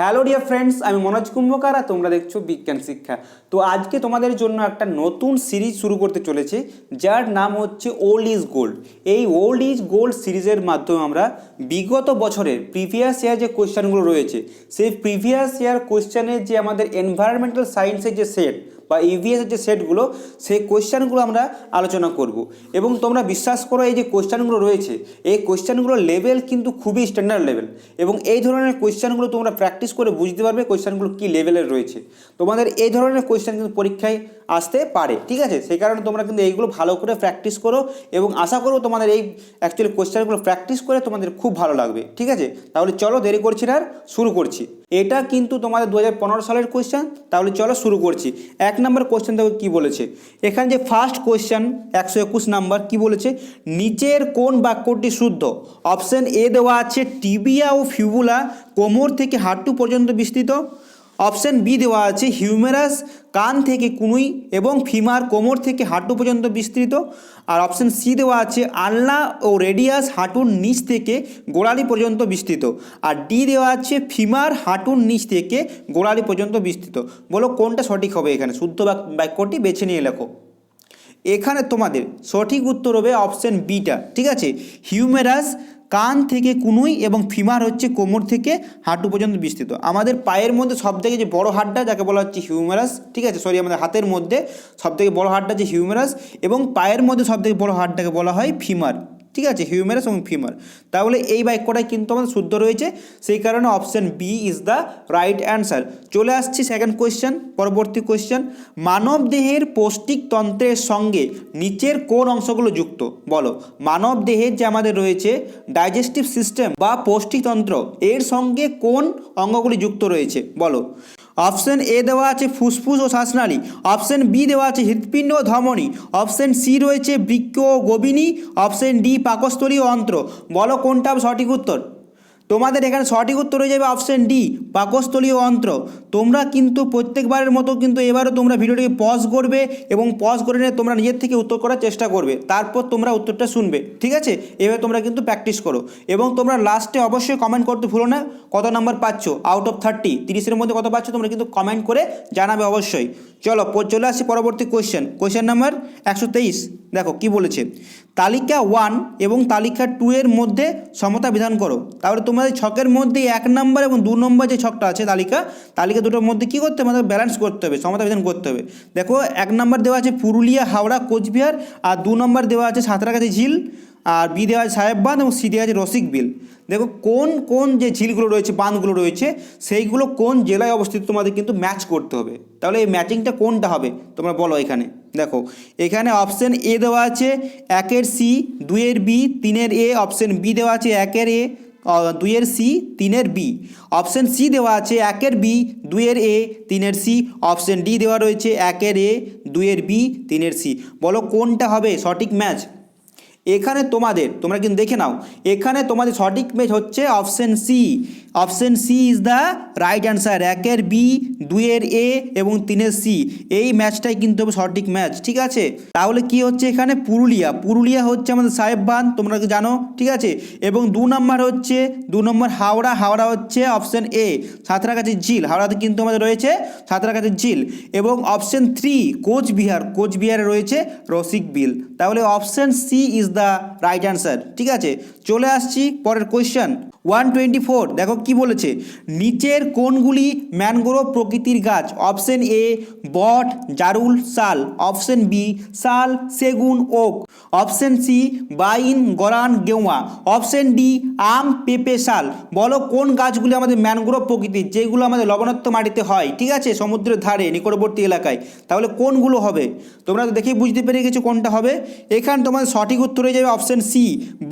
Hello dear friends আমি মনোজ কুম্ভকার আর তোমরা দেখছ বিজ্ঞান শিক্ষা। তো আজকে তোমাদের জন্য একটা নতুন সিরিজ শুরু করতে চলেছে, যার নাম হচ্ছে ওল্ড ইজ গোল্ড এই ওল্ড ইজ গোল্ড সিরিজের মাধ্যমে আমরা বিগত বছরের প্রিভিয়াস ইয়ার যে কোয়েশ্চেনগুলো রয়েছে, সেই প্রিভিয়াস ইয়ার কোয়েশ্চেনের যে আমাদের এনভায়রনমেন্টাল সায়েন্সের যে সেট বা ইভিএসের যে সেটগুলো সেই কোয়েশ্চেনগুলো আমরা আলোচনা করব। এবং তোমরা বিশ্বাস করো, এই যে কোয়েশ্চেনগুলো রয়েছে, এই কোয়েশ্চেনগুলোর লেভেল কিন্তু খুবই স্ট্যান্ডার্ড লেভেল এবং এই ধরনের কোয়েশ্চেনগুলো তোমরা প্র্যাকটিস করে বুঝতে পারবে কোয়েশ্চেনগুলো কী লেভেলের রয়েছে। তোমাদের এই ধরনের কোয়েশ্চেন কিন্তু পরীক্ষায় আসতে পারে, ঠিক আছে? সেই কারণে তোমরা কিন্তু এইগুলো ভালো করে প্র্যাকটিস করো এবং আশা করো তোমাদের এই অ্যাকচুয়ালি কোয়েশ্চেনগুলো প্র্যাকটিস করে তোমাদের খুব ভালো লাগবে, ঠিক আছে? তাহলে চলো দেরি করছি না আর শুরু করছি। এটা কিন্তু তোমাদের দু হাজার পনেরো সালের কোয়েশ্চেন তাহলে চলো শুরু করছি। এক নম্বর কোয়েশ্চেন দেখো কী বলেছে। এখানে যে ফার্স্ট কোয়েশ্চেন একশো একুশ নাম্বার কী বলেছে? নিচের কোন বাক্যটি শুদ্ধ? অপশান এ দেওয়া আছে টিবিয়া ও ফিবুলা কোমর থেকে হাঁটু পর্যন্ত বিস্তৃত। অপশন বি দেওয়া আছে হিউমেরাস কান থেকে কুনুই এবং ফিমার কোমর থেকে হাঁটু পর্যন্ত বিস্তৃত। আর অপশান সি দেওয়া আছে, আলনা ও রেডিয়াস হাঁটুর নিচ থেকে গোড়ালি পর্যন্ত বিস্তৃত। আর ডি দেওয়া আছে ফিমার হাঁটুর নিচ থেকে গোড়ালি পর্যন্ত বিস্তৃত। বলো কোনটা সঠিক হবে এখানে? শুদ্ধ বাক- বাক্যটি বেছে নিয়ে লেখো। এখানে তোমাদের সঠিক উত্তর হবে অপশন বিটা, ঠিক আছে? হিউমেরাস কান থেকে কুনুই এবং ফিমার হচ্ছে কোমর থেকে হাঁটু পর্যন্ত বিস্তৃত। আমাদের পায়ের মধ্যে সবথেকে যে বড় হাড্ডা যাকে বলা হচ্ছে হিউমেরাস, ঠিক আছে? সরি আমাদের হাতের মধ্যে সবথেকে বড় হাড্ডা যে হিউমেরাস এবং পায়ের মধ্যে সবথেকে বড় হাড্ডাকে বলা হয় ফিমার। ঠিক আছে হিউমেরাস এবং ফিমার তাহলে এই বাক্যটাই কিন্তু আমাদের শুদ্ধ রয়েছে। সেই কারণে option B is the right answer চলে আসছি সেকেন্ড কোয়েশ্চেন পরবর্তী কোয়েশ্চেন মানব দেহের পৌষ্টিক তন্ত্রের সঙ্গে নিচের কোন অংশগুলো যুক্ত? বলো। মানব দেহের যে আমাদের রয়েছে ডাইজেস্টিভ সিস্টেম বা পৌষ্টিকতন্ত্র এর সঙ্গে কোন অঙ্গগুলি যুক্ত রয়েছে? বলো। অপশন এ দেওয়া আছে ফুসফুস ও শ্বাসনালী। অপশন বি দেওয়া আছে হৃৎপিণ্ড ও ধমনী। অপশন সি রয়েছে বৃক্ষ ও গোবিনী। অপশন ডি পাকস্থলী ও অন্ত্র। বলো কোনটা সঠিক উত্তর? তোমাদের এখানে সঠিক উত্তর হয়ে যাবে অপশন ডি পাকস্থলীয় অন্ত্র। তোমরা কিন্তু প্রত্যেকবারের মতো কিন্তু এবারও তোমরা ভিডিওটিকে পজ করবে এবং পজ করে নিয়ে তোমরা নিজের থেকে উত্তর করার চেষ্টা করবে। তারপর তোমরা উত্তরটা শুনবে, ঠিক আছে? এভাবে তোমরা কিন্তু প্র্যাকটিস করো। এবং তোমরা লাস্টে অবশ্যই কমেন্ট করতে ভুলো না, কত নাম্বার পাচ্ছ? আউট অফ থার্টি তিরিশের মধ্যে কত পাচ্ছ? তোমরা কিন্তু কমেন্ট করে জানাবে অবশ্যই। চলো চলে আসছি পরবর্তী কোয়েশ্চেন কোয়েশ্চেন নাম্বার একশো তেইশ। দেখো, কি বলেছে? তালিকা ওয়ান এবং তালিকা টু এর মধ্যে সমতা বিধান করো। তাহলে তোমাদের ছকের মধ্যে এক নম্বর এবং দু নম্বর যে ছকটা আছে তালিকা তালিকা দুটোর মধ্যে কী করতে হবে? আমাদের ব্যালেন্স করতে হবে, সমতা বিধান করতে হবে। দেখো, এক নম্বর দেওয়া আছে পুরুলিয়া, হাওড়া, কোচবিহার, আর দু নম্বর দেওয়া আছে সাঁতরাগাছি ঝিল। আর বি দেওয়া আছে সাহেব বাঁধ এবং সি দেওয়া আছে রসিক বিল দেখো কোন কোন যে ঝিলগুলো রয়েছে, বাঁধগুলো রয়েছে, সেইগুলো কোন জেলায় অবস্থিত তোমাদের কিন্তু ম্যাচ করতে হবে। তাহলে এই ম্যাচিংটা কোনটা হবে? তোমরা বলো এখানে। দেখো, এখানে অপশন এ দেওয়া আছে, একের সি দুইয়ের বি তিনের এ অপশন বি দেওয়া আছে, একের এ দুইয়ের সি তিনের বি অপশন সি দেওয়া আছে, একের বি দুইয়ের এ তিনের সি অপশন ডি দেওয়া রয়েছে, একের এ দুইয়ের বি তিনের সি বলো কোনটা হবে সঠিক ম্যাচ এখানে তোমাদের, তোমরা কিন্তু দেখে নাও, এখানে তোমাদের সঠিক ম্যাচ হচ্ছে option C option C is the right answer একের বি দুইয়ের এ এবং তিনের সি এই ম্যাচটাই কিন্তু সঠিক ম্যাচ ঠিক আছে? তাহলে কি হচ্ছে এখানে? পুরুলিয়া। পুরুলিয়া হচ্ছে আমাদের সাহেব সাহেববান তোমরা জানো? ঠিক আছে? এবং দু নম্বর হচ্ছে, দু নম্বর হাওড়া হাওড়া হচ্ছে অপশন এ সাঁতরাগাছি ঝিল। হাওড়াতে কিন্তু আমাদের রয়েছে সাঁতরাগাছি ঝিল। এবং অপশন থ্রি কোচবিহার। কোচবিহারে রয়েছে রসিক বিল। তাহলে option C is the right answer ঠিক আছে? চলে আসছি পরের কোয়েশ্চেন ওয়ান টোয়েন্টি ফোর দেখো কি বলেছে? নিচের কোনগুলি ম্যানগ্রোভ প্রকৃতির গাছ অপশন এ বট, জারুল, শাল অপশন বি শাল, সেগুন, ওক অপশন সি বাইন, গরান, গেওয়া অপশন ডি আম, পেঁপে, শাল, বলো কোন গাছগুলি আমাদের ম্যানগ্রোভ প্রকৃতির, যেগুলো আমাদের লবণাক্ত মাটিতে হয়, ঠিক আছে? সমুদ্রের ধারে, নিকটবর্তী এলাকায়, তাহলে কোনগুলো হবে? তোমরা তো দেখেই বুঝতে পেরে গেছো কোনটা হবে। এখানে তোমাদের সঠিক উত্তর হয়ে যাবে অপশন সি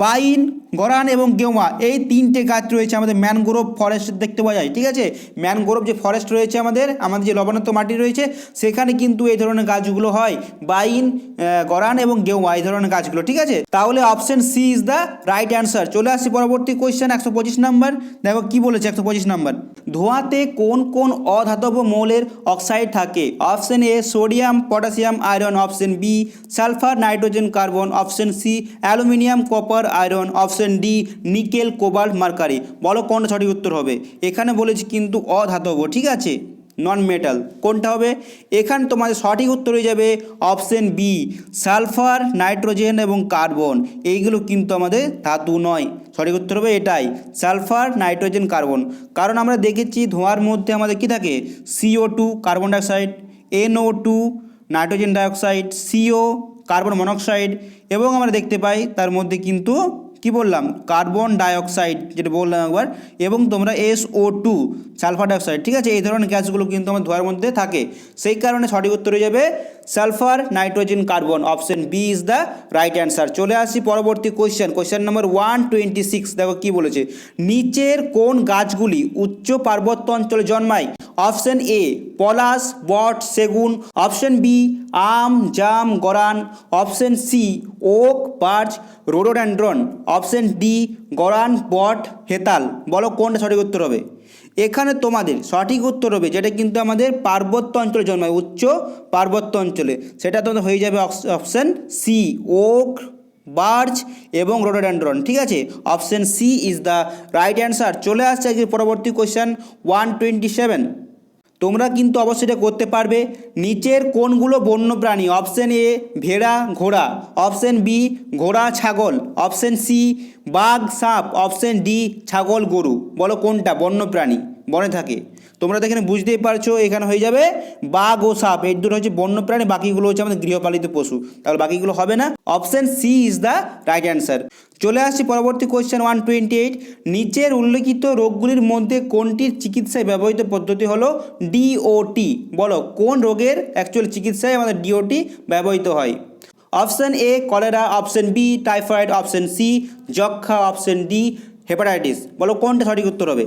বাইন, গরান এবং গেওয়া, এই তিনটে গাছ রয়েছে আমাদের ম্যানগ্রোভ ফরেস্ট দেখতে পাওয়া যায়, ঠিক আছে? ম্যানগ্রোভ যে ফরেস্ট রয়েছে আমাদের আমাদের যে লবণাক্ত মাটি রয়েছে, সেখানে কিন্তু এই ধরনের গাছগুলো হয়। বাইন গরান এবং গেওয়া এই ধরনের গাছগুলো, ঠিক আছে? তাহলে option C is the right answer চলে আসছি পরবর্তী কোয়েশ্চেন একশো পঁচিশ নাম্বার দেখো কি বলেছে একশো পঁচিশ নাম্বার ধোঁয়াতে কোন কোন অধাতব মৌলের অক্সাইড থাকে? Option A sodium potassium iron option B sulphur nitrogen carbon option C aluminium copper iron option D nickel cobalt mark ব্যবহারকারী বলো কোনটা সঠিক উত্তর হবে। এখানে বলেছি কিন্তু অধাতব, ঠিক আছে? নন মেটাল কোনটা হবে? এখানে তোমাদের সঠিক উত্তর হয়ে যাবে অপশন বি সালফার নাইট্রোজেন এবং কার্বন এইগুলো কিন্তু আমাদের ধাতু নয়। সঠিক উত্তর হবে এটাই সালফার নাইট্রোজেন কার্বন কারণ আমরা দেখেছি ধোঁয়ার মধ্যে আমাদের কি থাকে? CO two carbon dioxide NO two nitrogen dioxide CO carbon monoxide এবং আমরা দেখতে পাই তার মধ্যে কিন্তু কি বললাম? কার্বন ডাইঅক্সাইড যেটা বললাম একবার, এবং তোমরা S O two, sulphur dioxide, ঠিক আছে? এই ধরনের গ্যাসগুলো কিন্তু আমার ধোয়ার মধ্যে থাকে। সেই কারণে সঠিক উত্তর হয়ে যাবে sulphur, nitrogen, carbon, option B is the right answer চলে আসি পরবর্তী question question number one twenty six দেখো কী বলেছে? নিচের কোন গাছগুলি উচ্চ পার্বত্য অঞ্চলে জন্মায়? অপশন এ, পলাশ, বট, সেগুন। অপশন বি, আম, জাম, গরান। Option C, oak birch rhododendron option D, গরান, বট, হেতাল। বলো কোনটা সঠিক উত্তর হবে? এখানে তোমাদের সঠিক উত্তর হবে, যেটা কিন্তু আমাদের পার্বত্য অঞ্চলে জন্মায়, উচ্চ পার্বত্য অঞ্চলে। সেটা তোমাদের হয়ে যাবে অপশন সি ওক বার্চ এবং রোডোডেন্ড্রন ঠিক আছে? Option C is the right answer চলে আসছে পরবর্তী কোয়েশ্চেন ওয়ান টোয়েন্টি সেভেন তোমরা কিন্তু অবশ্যই এটা করতে পারবে। নিচের কোনগুলো বন্যপ্রাণী অপশন এ ভেড়া, ঘোড়া অপশন বি ঘোড়া, ছাগল অপশন সি বাঘ, সাপ অপশন ডি ছাগল, গরু। বলো কোনটা? বন্যপ্রাণী। বনে থাকে। তোমরা তো এখানে বুঝতেই পারছ, এখানে হয়ে যাবে বাঘ ও সাপ। এই দুটো হচ্ছে বন্যপ্রাণী বাকিগুলো হচ্ছে আমাদের গৃহপালিত পশু। তাহলে বাকিগুলো হবে না? Option C is the right answer চলে আসছি পরবর্তী কোয়েশ্চেন ওয়ান টোয়েন্টি এইট নিচের উল্লেখিত রোগগুলির মধ্যে কোনটির চিকিৎসায় ব্যবহৃত পদ্ধতি হলো ডিওটি বলো, কোন রোগের অ্যাকচুয়াল চিকিৎসায় আমাদের ডিওটি ব্যবহৃত হয়? Option A cholera option B typhoid option C যক্ষা অপশন ডি হেপাটাইটিস বলো, কোনটা সঠিক উত্তর হবে?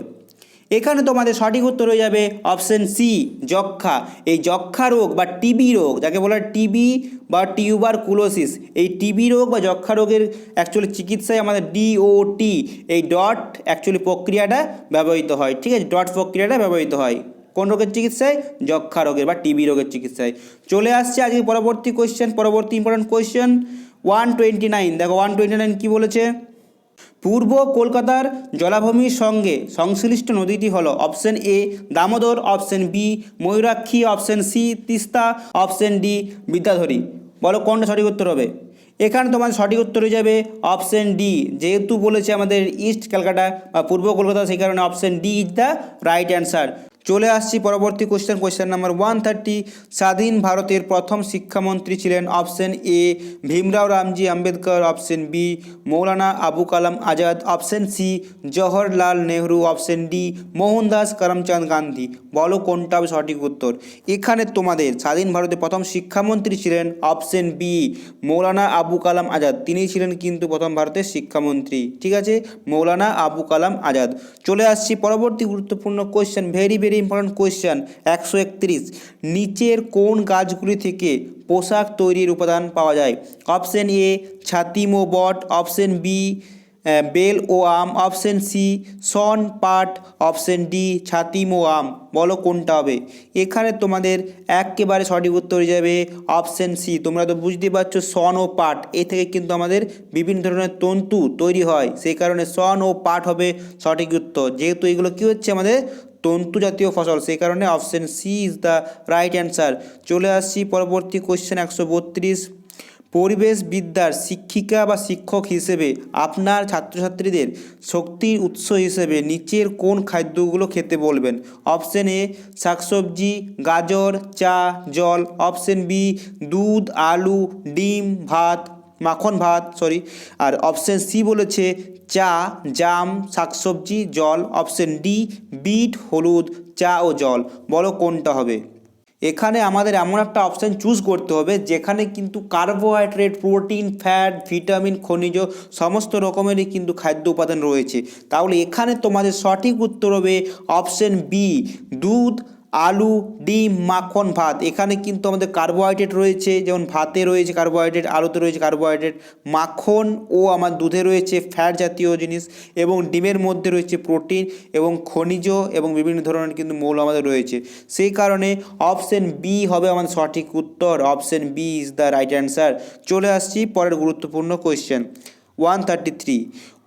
এখানে তোমাদের সঠিক উত্তর হয়ে যাবে অপশন সি যক্ষা এই যক্ষা রোগ বা টিবি রোগ, যাকে বলা টিবি বা টিউবার কুলোসিস এই টিবি রোগ বা যক্ষা রোগের অ্যাকচুয়ালি চিকিৎসায় আমাদের ডিওটি এই ডট অ্যাকচুয়ালি প্রক্রিয়াটা ব্যবহৃত হয়। ঠিক আছে? ডট প্রক্রিয়াটা ব্যবহৃত হয়। কোন রোগের চিকিৎসায়? যক্ষা রোগের বা টিবি রোগের চিকিৎসায়। চলে আসছে আজকে পরবর্তী কোয়েশ্চেন পরবর্তী important question one twenty nine দেখো ওয়ান টোয়েন্টি নাইন কী বলেছে? পূর্ব কলকাতার জলাভূমির সঙ্গে সংশ্লিষ্ট নদীটি হল option A Damodar, option B Mayurakshi, option C Teesta, option D Bidyadhari. বলো কোনটা সঠিক উত্তর হবে? এখানে তোমার সঠিক উত্তর হয়ে যাবে অপশন ডি। যেহেতু বলেছে আমাদের ইস্ট ক্যালকাটা বা পূর্ব কলকাতা, সেই কারণে option D is the right answer. চলে আসছি পরবর্তী question question number one thirty স্বাধীন ভারতের প্রথম শিক্ষামন্ত্রী ছিলেন option A Bhimrao Ramji Ambedkar option B Maulana Abu Kalam Azad option C Jawaharlal Nehru option D Mohandas Karamchand Gandhi. বলো কোনটা সঠিক উত্তর? এখানে তোমাদের স্বাধীন ভারতের প্রথম শিক্ষামন্ত্রী ছিলেন অপশন বি মৌলানা আবু কালাম আজাদ। তিনি ছিলেন কিন্তু প্রথম ভারতের শিক্ষামন্ত্রী। ঠিক আছে? মৌলানা আবু কালাম আজাদ। চলে আসছি পরবর্তী গুরুত্বপূর্ণ question very very important question একশো একত্রিশ। নিচের কোন গাছগুলি থেকে পোশাক তৈরির উপাদান পাওয়া যায়? অপশন এ ছাতিম বট। অপশন বি বেল ও আম অপশন সি সন, পাট অপশন ডি ছাতিম ও আম। বলো কোনটা হবে? এখানে তোমাদের একেবারে সঠিক উত্তর হয়ে যাবে অপশন সি তোমরা তো বুঝতে পারছ, সন ও পাট। এ থেকে কিন্তু আমাদের বিভিন্ন ধরনের তন্তু তৈরি হয়। সেই কারণে সন ও পাট হবে সঠিক উত্তর। যেহেতু এগুলো কী হচ্ছে? আমাদের তন্তু জাতীয় ফসল। সেই কারণে option C is the right answer চলে আসছি পরবর্তী কোশ্চেন একশো বত্রিশ। পরিবেশ বিদ্যার শিক্ষিকা বা শিক্ষক হিসেবে আপনার ছাত্রছাত্রীদের শক্তির উৎস হিসেবে নিচের কোন খাদ্যগুলো খেতে বলবেন? অপশন এ, শাকসবজি, গাজর, চা, জল। অপশন বি, দুধ, আলু, ডিম, ভাত, মাখন ভাত সরি আর অপশন সি বলেছে চা, জাম, শাকসবজি, জল। অপশন ডি, বিট, হলুদ, চা ও জল। বলো কোনটা হবে? এখানে আমাদের এমন একটা অপশান চুজ করতে হবে, যেখানে কিন্তু কার্বোহাইড্রেট প্রোটিন ফ্যাট ভিটামিন খনিজ সমস্ত রকমেরই কিন্তু খাদ্য উপাদান রয়েছে। তাহলে এখানে তোমাদের সঠিক উত্তর হবে অপশান বি দুধ আলু, ডিম, মাখন, ভাত। এখানে কিন্তু আমাদের কার্বোহাইড্রেট রয়েছে, যেমন ভাতে রয়েছে কার্বোহাইড্রেট আলুতে রয়েছে কার্বোহাইড্রেট মাখন ও আমার দুধে রয়েছে ফ্যাট জাতীয় জিনিস এবং ডিমের মধ্যে রয়েছে প্রোটিন এবং খনিজ এবং বিভিন্ন ধরনের কিন্তু মৌল আমাদের রয়েছে। সেই কারণে অপশন বি হবে আমাদের সঠিক উত্তর। Option B is the right answer চলে আসছি পরের গুরুত্বপূর্ণ কোয়েশ্চেন ওয়ান থার্টি থ্রি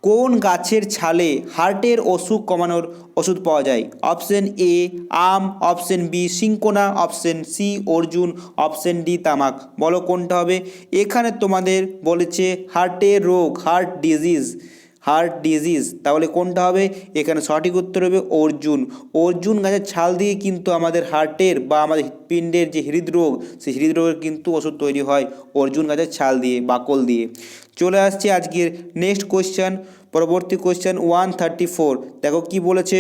কোন গাছের ছালে হার্টের অসুখ কমানোর ওষুধ পাওয়া যায়? Option A, um, option B, cinchona, option C, Arjun, option D, তামাক। বলো কোনটা হবে? এখানে তোমাদের বলেছে হার্টের রোগ, হার্ট ডিজিজ হার্ট ডিজিজ। তাহলে কোনটা হবে? এখানে সঠিক উত্তর হবে অর্জুন। অর্জুন গাছের ছাল দিয়ে কিন্তু আমাদের হার্টের বা আমাদের হৃৎপিণ্ডের যে হৃদরোগ, সেই হৃদরোগের কিন্তু ওষুধ তৈরি হয় অর্জুন গাছের ছাল দিয়ে, বাকল দিয়ে। চলে আসছে আজকের নেক্সট কোয়েশ্চেন পরবর্তী কোয়েশ্চেন ওয়ান থার্টি ফোর দেখো কি বলেছে,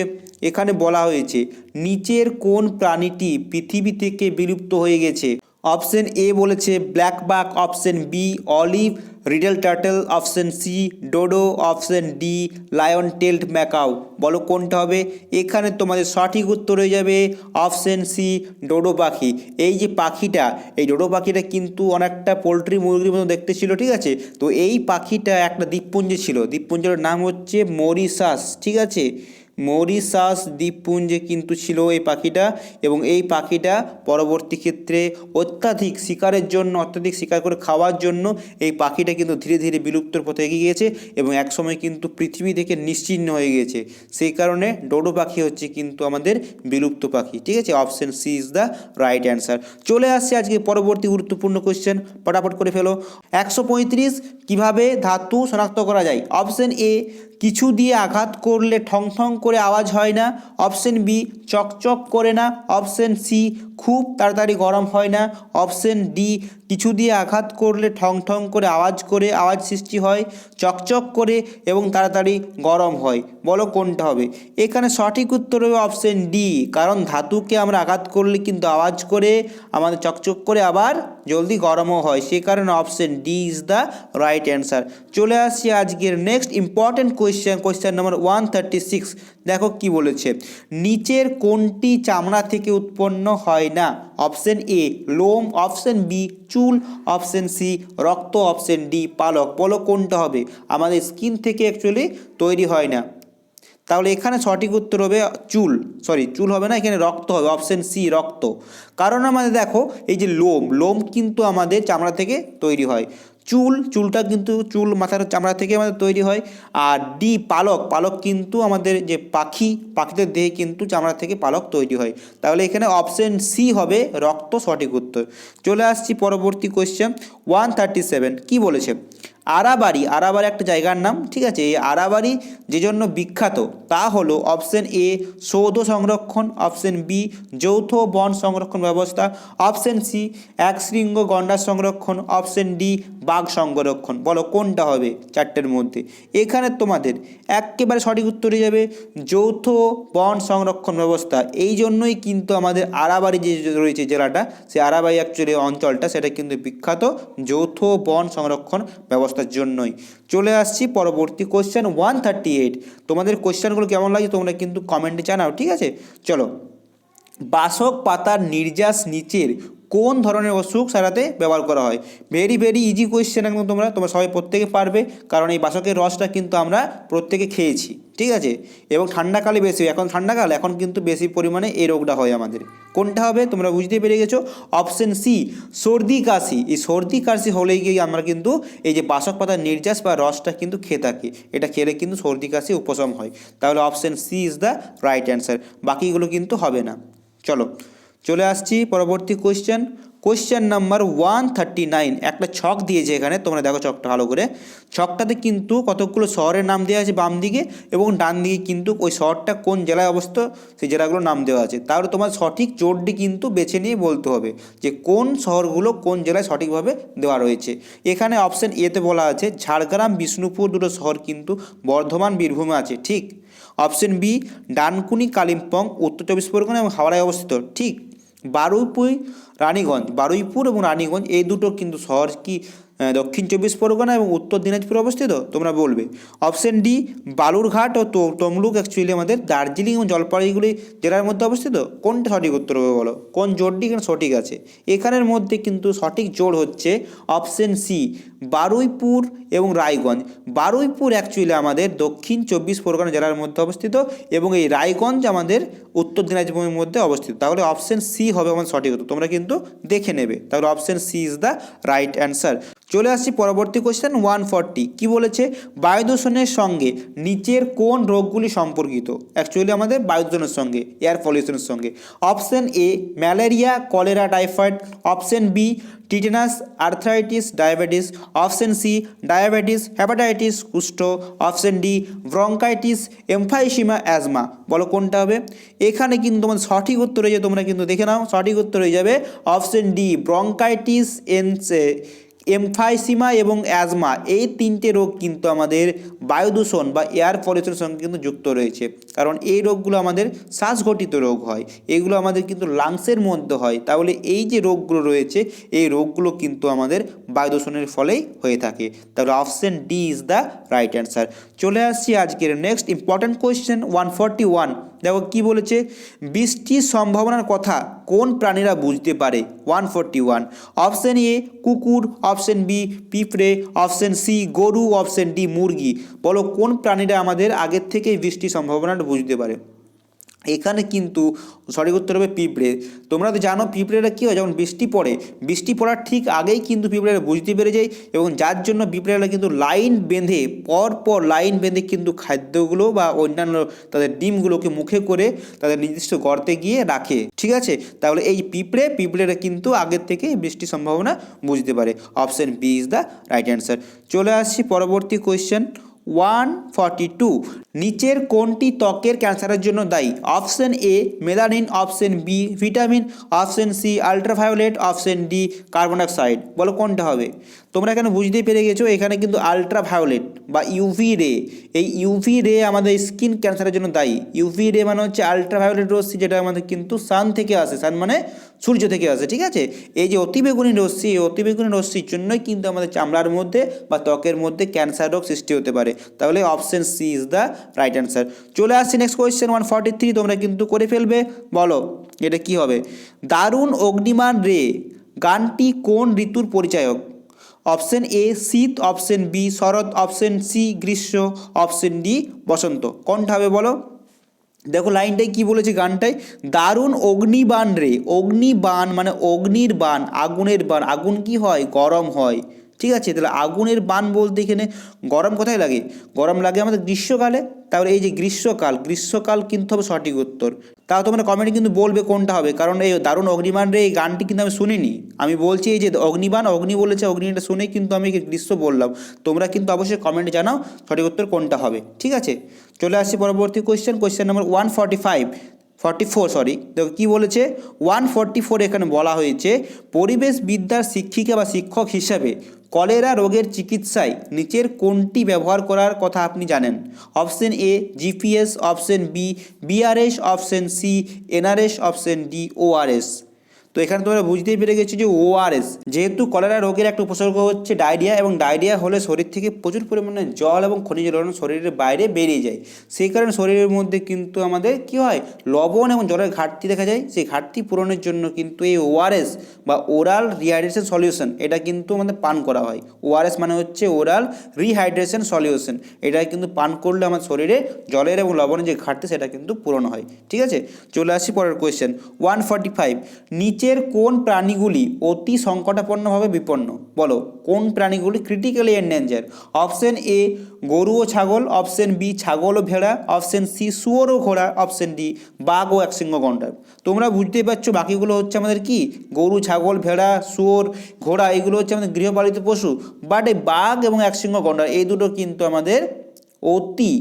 এখানে বলা হয়েছে, নিচের কোন প্রাণীটি পৃথিবী থেকে বিলুপ্ত হয়ে গেছে? অপশন এ বলেছে blackbuck option B olive ridley turtle option C dodo option D lion tailed macaw বলো কোনটা হবে? এখানে তোমাদের সঠিক উত্তর হয়ে যাবে অপশন সি ডোডো পাখি। এই যে পাখিটা, এই ডোডো পাখিটা কিন্তু অনেকটা পোলট্রি মুরগির মতো দেখতে ছিল, ঠিক আছে? তো এই পাখিটা একটা দ্বীপপুঞ্জে ছিল। দ্বীপপুঞ্জের নাম হচ্ছে মরিশাস, ঠিক আছে? মরিশাস দ্বীপপুঞ্জে কিন্তু ছিল এই পাখিটা এবং এই পাখিটা পরবর্তী ক্ষেত্রে অত্যাধিক শিকারের জন্য, অত্যাধিক শিকার করে খাওয়ার জন্য এই পাখিটা কিন্তু ধীরে ধীরে বিলুপ্তর পথে এগিয়ে গিয়েছে এবং একসময় কিন্তু পৃথিবী থেকে নিশ্চিহ্ন হয়ে গিয়েছে। সেই কারণে ডোডো পাখি হচ্ছে কিন্তু আমাদের বিলুপ্ত পাখি। ঠিক আছে? Option C is the right answer চলে আসছে আজকে পরবর্তী গুরুত্বপূর্ণ কোয়েশ্চেন ফটাফট করে ফেলো। একশো পঁয়ত্রিশ কীভাবে ধাতু শনাক্ত করা যায়? অপশন এ কিছু দিয়ে আঘাত করলে ঠং ঠং করে আওয়াজ হয় না। অপশন বি চকচক করে না। অপশন সি খুব তাড়াতাড়ি গরম হয় না। অপশন ডি কিছু দিয়ে আঘাত করলে ঠং ঠং করে আওয়াজ করে আওয়াজ সৃষ্টি হয়, চকচক করে এবং তাড়াতাড়ি গরম হয়। বলো কোনটা হবে? এখানে সঠিক উত্তর হবে অপশন ডি কারণ ধাতুকে আমরা আঘাত করলে কিন্তু আওয়াজ করে, আমাদের চকচক করে আবার জলদি গরমও হয়। সে কারণে option D is the right answer চলে আসছি আজকের next important question question number one thirty six দেখো কি বলেছে, নিচের কোনটি চামড়া থেকে উৎপন্ন হয় না? অপশন এ লোম। অপশন বি চুল। অপশন সি রক্ত। অপশন ডি পালক। বলো কোনটা হবে? আমাদের স্কিন থেকে অ্যাকচুয়ালি তৈরি হয় না। তাহলে এখানে সঠিক উত্তর হবে চুল। সরি চুল হবে না, এখানে রক্ত হবে। অপশন সি রক্ত। কারণ আমাদের দেখো, এই যে লোম লোম কিন্তু আমাদের চামড়া থেকে তৈরি হয়। চুল, চুলটা কিন্তু চুল মাথার চামড়া থেকে আমাদের তৈরি হয়। আর ডি, পালক। পালক কিন্তু আমাদের যে পাখি, পাখিদের দেহে কিন্তু চামড়া থেকে পালক তৈরি হয়। তাহলে এখানে অপশন সি হবে রক্ত সঠিক উত্তর। চলে আসছি পরবর্তী কোয়েশ্চেন ওয়ান থার্টি সেভেন কী বলেছে? আরাবাড়ি আরাবাড়ি একটা জায়গার নাম, ঠিক আছে? এই আরাবাড়ি যে জন্য বিখ্যাত, তা হলো অপশন এ সৌধ সংরক্ষণ, অপশন বি যৌথ বন সংরক্ষণ ব্যবস্থা, অপশন সি এক শৃঙ্গ গন্ডার সংরক্ষণ, অপশন ডি বাঘ সংরক্ষণ। বলো, কোনটা হবে চারটের মধ্যে? এখানে তোমাদের একেবারে সঠিক উত্তর হয়ে যাবে, যৌথ বন সংরক্ষণ ব্যবস্থা। এই জন্যই কিন্তু আমাদের আরাবাড়ি যে রয়েছে জেলাটা সেই আরাবাড়ি অ্যাকচুয়ালি অঞ্চলটা, সেটা কিন্তু বিখ্যাত যৌথ বন সংরক্ষণ ব্যবস্থার জন্যই। চলে আসছি পরবর্তী কোশ্চেন ওয়ান থার্টি এইট তোমাদের কোশ্চেনগুলো কেমন লাগে তোমরা কিন্তু কমেন্টে জানাও, ঠিক আছে? চলো, বাসক পাতার নির্যাস নিচের কোন ধরনের অসুখ সারাতে ব্যবহার করা হয়? ভেরি ভেরি ইজি কোয়েশ্চেন একদম তোমরা তোমরা সবাই প্রত্যেকে পারবে, কারণ এই বাসকের রসটা কিন্তু আমরা প্রত্যেকে খেয়েছি, ঠিক আছে? এবং ঠান্ডাকালে বেশি, এখন ঠান্ডাকাল, এখন কিন্তু বেশি পরিমাণে এই রোগটা হয় আমাদের। কোনটা হবে? তোমরা বুঝতে পেরে গেছো? অপশন সি সর্দি কাশি। এই সর্দি কাশি হলেই গিয়ে আমরা কিন্তু এই যে বাসক পাতার নির্যাস বা রসটা কিন্তু খেয়ে থাকি। এটা খেলে কিন্তু সর্দি কাশি উপশম হয়। তাহলে option C is the right answer বাকিগুলো কিন্তু হবে না। চলো চলে আসছি পরবর্তী question question number one thirty nine একটা ছক দিয়েছে এখানে, তোমরা দেখো ছকটা ভালো করে। ছকটাতে কিন্তু কতগুলো শহরের নাম দেওয়া আছে বাম দিকে এবং ডান দিকে কিন্তু ওই শহরটা কোন জেলায় অবস্থিত, সেই জেলাগুলোর নাম দেওয়া আছে। তাহলে তোমার সঠিক জোরটি কিন্তু বেছে নিয়ে বলতে হবে যে কোন শহরগুলো কোন জেলায় সঠিকভাবে দেওয়া রয়েছে। এখানে অপশন এতে বলা আছে, ঝাড়গ্রাম, বিষ্ণুপুর দুটো শহর কিন্তু বর্ধমান, বীরভূমে আছে, ঠিক? অপশন বি ডানকুনি, কালিম্পং, উত্তর চব্বিশ পরগনা এবং হাওড়ায় অবস্থিত, ঠিক? বারুইপুর রানীগঞ্জ বারুইপুর এবং রানীগঞ্জ এই দুটো কিন্তু শহর কি দক্ষিণ চব্বিশ পরগনা এবং উত্তর দিনাজপুর অবস্থিত, তোমরা বলবে। অপশন ডি বালুরঘাট ও তমলুক অ্যাকচুয়ালি আমাদের দার্জিলিং এবং জলপাইগুড়ি জেলার মধ্যে অবস্থিত। কোনটা সঠিক উত্তর হবে বলো? কোন জোরটি এখানে সঠিক আছে? এখানের মধ্যে কিন্তু সঠিক জোর হচ্ছে অপশন সি বারুইপুর এবং রায়গঞ্জ। বারুইপুর অ্যাকচুয়ালি আমাদের দক্ষিণ চব্বিশ পরগনা জেলার মধ্যে অবস্থিত এবং এই রায়গঞ্জ আমাদের উত্তর দিনাজপুরের মধ্যে অবস্থিত। তাহলে অপশন সি হবে আমাদের সঠিক উত্তর। তোমরা কিন্তু দেখে নেবে। তাহলে option C is the right answer চলে আসছি পরবর্তী কোশ্চেন ওয়ান ফর্টি কী বলেছে? বায়ু দূষণের সঙ্গে নিচের কোন রোগগুলি সম্পর্কিত? অ্যাকচুয়ালি আমাদের বায়ু দূষণের সঙ্গে এয়ার পলিউশনের সঙ্গে। Option A malaria cholera typhoid option B tetanus arthritis diabetes option C diabetes hepatitis কুষ্ঠ। Option D bronchitis emphysema asthma বলো কোনটা হবে? এখানে কিন্তু তোমাদের সঠিক উত্তর হয়ে যাবে, তোমরা কিন্তু দেখে নাও, সঠিক উত্তর হয়ে যাবে। অপশন ডি ব্রঙ্কাইটিস এনসে এমফাইসিমা এবং অ্যাজমা, এই তিনটে রোগ কিন্তু আমাদের বায়ু দূষণ বা এয়ার পলিউশনের সঙ্গে কিন্তু যুক্ত রয়েছে। কারণ এই রোগগুলো আমাদের শ্বাসঘটিত রোগ হয়, এগুলো আমাদের কিন্তু লাংসের মধ্যে হয়। তাহলে এই যে রোগগুলো রয়েছে, এই রোগগুলো কিন্তু আমাদের বায়ু দূষণের ফলেই হয়ে থাকে। তাহলে option D is the right answer. চলে আসছি আজকের next important question one forty one. দেখো কী বলেছে, বৃষ্টির সম্ভাবনার কথা কোন প্রাণীরা বুঝতে পারে? One forty one option A কুকুর. অপশান বি পিঁপড়ে. অপশান সি গরু. অপশান ডি মুরগি। বলো, কোন প্রাণীরা আমাদের আগের থেকেই বৃষ্টির সম্ভাবনাটা বুঝতে পারে? এখানে কিন্তু, সঠিক উত্তর হবে পিঁপড়ে। তোমরা তো জানো পিঁপড়েরা কী হয়? যখন বৃষ্টি পড়ে, বৃষ্টি পড়ার ঠিক আগেই কিন্তু পিঁপড়েরা বুঝতে পেরে যায় এবং যার জন্য পিঁপড়েরা কিন্তু লাইন বেঁধে পর পর লাইন বেঁধে কিন্তু খাদ্যগুলো বা অন্যান্য তাদের ডিমগুলোকে মুখে করে তাদের নির্দিষ্ট গর্তে গিয়ে রাখে। ঠিক আছে? তাহলে এই পিঁপড়ে, পিঁপড়েরা কিন্তু আগের থেকে বৃষ্টির সম্ভাবনা বুঝতে পারে। Option B is the right answer. চলে আসছি পরবর্তী কোয়েশ্চেন। One forty two. নিচের কোনটি ত্বকের ক্যান্সারের জন্য দায়ী? Option A, melanin, option B, vitamin, option C, ultraviolet, option D, carbon dioxide. বলো কোনটা হবে? তোমরা এখানে বুঝতেই পেরে গেছো? এখানে কিন্তু আলট্রাভায়োলেট বা ইউভি রে এই ইউভি রে আমাদের স্কিন ক্যান্সারের জন্য দায়ী। ইউভি রে মানে হচ্ছে আলট্রাভায়োলেট রশ্মি যেটা আমাদের কিন্তু সান থেকে আসে। সান মানে সূর্য থেকে আসে, ঠিক আছে? এই যে অতিবেগুনি রশ্মি, এই অতিবেগুনি রশ্মির জন্যই কিন্তু আমাদের চামড়ার মধ্যে বা ত্বকের মধ্যে ক্যান্সার রোগ সৃষ্টি হতে পারে। তাহলে option C is the right answer চলে আসছি next question one forty three তোমরা কিন্তু করে ফেলবে। বলো, এটা কি হবে? দারুণ অগ্নিমান রে, গানটি কোন ঋতুর পরিচায়ক? অপশন এ শীত, অপশন বি শরৎ, অপশন সি গ্রীষ্ম, অপশন ডি বসন্ত। কোনটা হবে বলো? দেখো লাইনটাই কি বলেছে গানটায়? দারুণ অগ্নিবাণ রে, অগ্নিবাণ মানে অগ্নির বাণ, আগুনের বাণ। আগুন কি হয়? গরম হয়। ঠিক আছে? তাহলে আগুনের বান বলতে এখানে গরম কোথায় লাগে? গরম লাগে আমাদের গ্রীষ্মকালে। তাহলে এই যে গ্রীষ্মকাল গ্রীষ্মকাল কিন্তু হবে সঠিক উত্তর। তাও তোমরা কমেন্টে কিন্তু বলবে কোনটা হবে? কারণ এই দারুণ অগ্নিবাণ রে এই গানটি কিন্তু আমি শুনিনি। আমি বলছি এই যে অগ্নিবাণ, অগ্নি বলেছে, অগ্নিটা শুনে কিন্তু আমি দৃশ্য বললাম। তোমরা কিন্তু অবশ্যই কমেন্টে জানাও সঠিক উত্তর কোনটা হবে। ঠিক আছে? চলে আসছি পরবর্তী question question number one forty five forty four sorry দেখো কী বলেছে? ওয়ান ফর্টি ফোর এখানে বলা হয়েছে পরিবেশ বিদ্যার শিক্ষিকা বা শিক্ষক হিসাবে কলেরা রোগের চিকিৎসায় নিচের কোনটি ব্যবহার করার কথা আপনি জানেন? Option A GPS option B BRS option C NRS option D ORS তো এখানে তোমরা বুঝতেই পেরে গেছি যে ওআরএস যেহেতু কলেরা রোগের একটা উপসর্গ হচ্ছে ডায়রিয়া এবং ডায়রিয়া হলে শরীর থেকে প্রচুর পরিমাণে জল এবং খনিজ লবণ শরীরের বাইরে বেরিয়ে যায়। সেই কারণে শরীরের মধ্যে কিন্তু আমাদের কি হয়? লবণ এবং জলের ঘাটতি দেখা যায়। সেই ঘাটতি পূরণের জন্য কিন্তু এই ওআরএস বা ওরাল রিহাইড্রেশন সলিউশন এটা কিন্তু আমাদের পান করা হয়। ওআরএস মানে হচ্ছে ওরাল রিহাইড্রেশন সলিউশন এটা কিন্তু পান করলে আমার শরীরে জলের এবং লবণের যে ঘাটতি, সেটা কিন্তু পূরণ হয়। ঠিক আছে? চলে আসি পরের কোয়েশ্চেন ওয়ান ফর্টি ফাইভ নিচের কোন প্রাণীগুলি অতি সংকটাপন্নভাবে বিপন্ন? বলো, কোন প্রাণীগুলি ক্রিটিক্যালি এন্ডেঞ্জার অপশন এ গরু ও ছাগল। অপশন বি ছাগল ও ভেড়া। অপশন সি শুয়োর ও ঘোড়া। অপশন ডি বাঘ ও একশৃঙ্গ গন্ডার। তোমরা বুঝতেই পারছ বাকিগুলো হচ্ছে আমাদের কি? গরু, ছাগল, ভেড়া, শুয়োর, ঘোড়া, এগুলো হচ্ছে আমাদের গৃহপালিত পশু। বাট এই বাঘ এবং একশৃঙ্গ গন্ডার, এই দুটো কিন্তু আমাদের অতি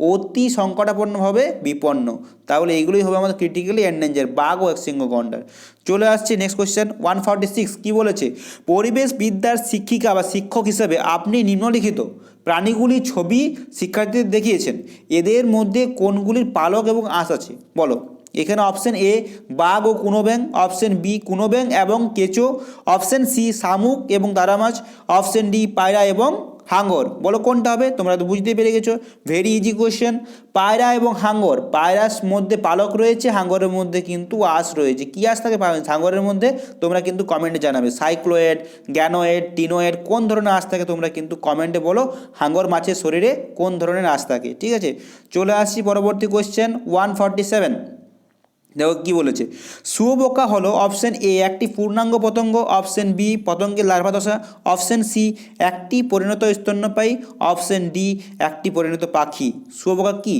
অতি সংকটাপন্নভাবে বিপন্ন। তাহলে এইগুলোই হবে আমাদের ক্রিটিক্যালি এন্ডেঞ্জার বাঘ ও একশৃঙ্গ গন্ডার। চলে আসছে next question one forty six কী বলেছে? পরিবেশ বিদ্যার শিক্ষিকা বা শিক্ষক হিসেবে আপনি নিম্নলিখিত। প্রাণীগুলির ছবি শিক্ষার্থীদের দেখিয়েছেন। এদের মধ্যে কোনগুলির পালক এবং আঁশ আছে? বলো। এখানে অপশন এ বাঘ ও কুনো ব্যাং অপশন বি কুনো ব্যাং এবং কেঁচো অপশন সি শামুক এবং দারামাছ অপশন ডি পায়রা এবং হাঙ্গর। বলো কোনটা হবে? তোমরা তো বুঝতে পেরে গেছো। ভেরি ইজি কোয়েশ্চেন পায়রা এবং হাঙ্গর। পায়রার মধ্যে পালক রয়েছে, হাঙ্গরের মধ্যে কিন্তু আঁশ রয়েছে। কী আঁশ থাকে? হাঙ্গরের মধ্যে তোমরা কিন্তু কমেন্টে জানাবে। সাইক্লোয়েড গ্যানোয়েড টিনোয়েড কোন ধরনের আঁশ থাকে তোমরা কিন্তু কমেন্টে বলো। হাঙ্গর মাছের শরীরে কোন ধরনের আঁশ থাকে? ঠিক আছে? চলে আসছি পরবর্তী কোয়েশ্চেন ওয়ান ফর্টি সেভেন দেখো কি বলেছে? শুয়োপোকা হলো অপশন এ একটি পূর্ণাঙ্গ পতঙ্গ অপশন বি পতঙ্গের লার্ভা দশা অপশন সি একটি পরিণত স্তন্যপায়ী অপশন ডি একটি পরিণত পাখি। শুয়োপোকা কি?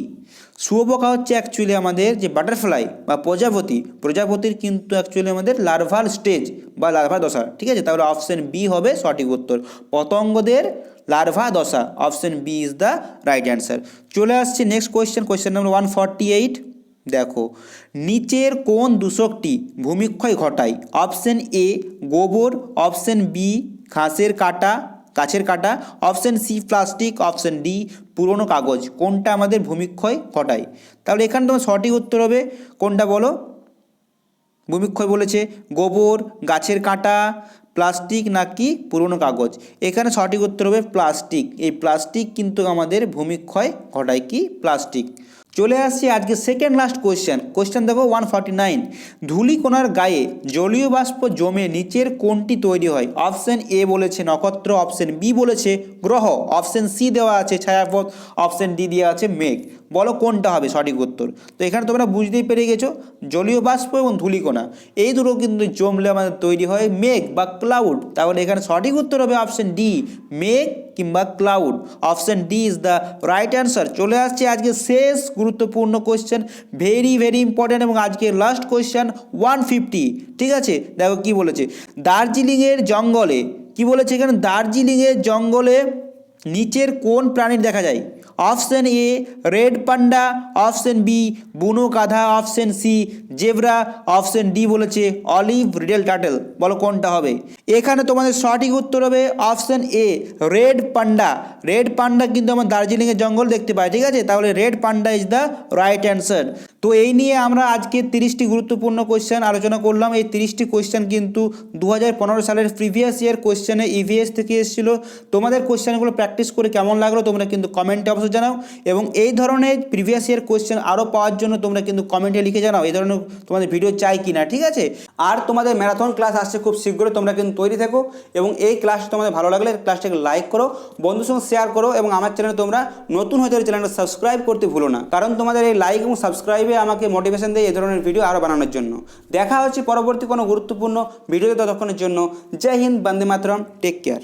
শুয়োপোকা হচ্ছে অ্যাকচুয়ালি আমাদের যে বাটারফ্লাই বা প্রজাপতি, প্রজাপতির কিন্তু অ্যাকচুয়ালি আমাদের লার্ভাল স্টেজ বা লার্ভা দশা, ঠিক আছে? তাহলে অপশন বি হবে সঠিক উত্তর। পতঙ্গদের লার্ভা দশা option B is the right answer চলে আসছে next question question number one forty eight দেখো, নিচের কোন দূষকটি ভূমিক্ষয় ঘটায়। অপশন এ গোবর। অপশন বি ঘাসের কাটা, গাছের কাটা। Option C plastic. Option D পুরনো কাগজ। কোনটা আমাদের ভূমিক্ষয় ঘটায়? তাহলে এখানে তোমার সঠিক উত্তর হবে। কোনটা বলো? ভূমিক্ষয় বলেছে। গোবর, গাছের কাঁটা, প্লাস্টিক নাকি পুরনো কাগজ? এখানে সঠিক উত্তর হবে প্লাস্টিক। এই প্লাস্টিক কিন্তু আমাদের ভূমিক্ষয় ঘটায় কি? প্লাস্টিক। চলে আসছি আজকে সেকেন্ড লাস্ট কোয়েশ্চেন কোয়েশ্চেন দেখো ওয়ান ফর্টি নাইন ধুলিকোনার গায়ে জলীয় বাষ্প জমে নিচের কোনটি তৈরি হয়। অপশন এ বলেছে নক্ষত্র অপশন বি বলেছে গ্রহ অপশন সি দেওয়া আছে ছায়াপথ অপশন ডি দেওয়া আছে মেঘ। বলো কোনটা হবে সঠিক উত্তর। তো এখানে তোমরা বুঝতেই পেরে গেছো, জলীয় বাষ্প এবং ধূলিকণা, এই দুটো কিন্তু জমলে আমাদের তৈরি হয় মেঘ বা ক্লাউড তাহলে এখানে সঠিক উত্তর হবে অপশন ডি মেঘ কিংবা cloud option D is the right answer চলে আসছে আজকে শেষ গুরুত্বপূর্ণ কোয়েশ্চেন ভেরি ভেরি ইম্পর্ট্যান্ট এবং আজকে লাস্ট কোয়েশ্চেন ওয়ান ফিফটি ঠিক আছে? দেখো কি বলেছে, দার্জিলিংয়ের জঙ্গলে, কি বলেছে এখানে? দার্জিলিংয়ের জঙ্গলে নিচের কোন প্রাণীর দেখা যায়? Option A, red panda, option B, বুনো কাঁধা option C, zebra, option D বলেছে অলিভ রিডেল টাটেল বলো কোনটা হবে? এখানে তোমাদের সঠিক উত্তর হবে option A, red panda. Red panda কিন্তু আমার দার্জিলিংয়ের জঙ্গল দেখতে পাই ঠিক আছে? তাহলে red panda is the right answer তো এই নিয়ে আমরা আজকে তিরিশটি গুরুত্বপূর্ণ কোয়েশ্চেন আলোচনা করলাম। এই তিরিশটি কোয়েশ্চেন কিন্তু দু হাজার পনেরো সালের প্রিভিয়াস ইয়ার কোয়েশ্চেনে ইভিএস থেকে এসেছিল। তোমাদের কোয়েশ্চেনগুলো প্র্যাকটিস করে কেমন লাগল তোমরা কিন্তু কমেন্টে অবশ্যই জানাও। এবং এই ধরনের প্রিভিয়াস ইয়ার কোয়েশ্চেন আরও পাওয়ার জন্য তোমরা কিন্তু কমেন্টে লিখে জানাও এই ধরনের তোমাদের ভিডিও চাই কি না ঠিক আছে? আর তোমাদের ম্যারাথন ক্লাস আসছে খুব শীঘ্রই, তোমরা কিন্তু তৈরি থাকো। এবং এই ক্লাস তোমাদের ভালো লাগলে ক্লাসটাকে লাইক করো বন্ধুর সঙ্গে শেয়ার করো এবং আমার চ্যানেলে তোমরা নতুন হয়তো চ্যানেলটা সাবস্ক্রাইব করতে ভুলো না। কারণ তোমাদের এই লাইক এবং সাবস্ক্রাইবে আমাকে মোটিভেশন দেয় এই ধরনের ভিডিও আরও বানানোর জন্য। দেখা হচ্ছে পরবর্তী কোনো গুরুত্বপূর্ণ ভিডিওতে ততক্ষণের জন্য। Jai Hind, Vande Mataram take care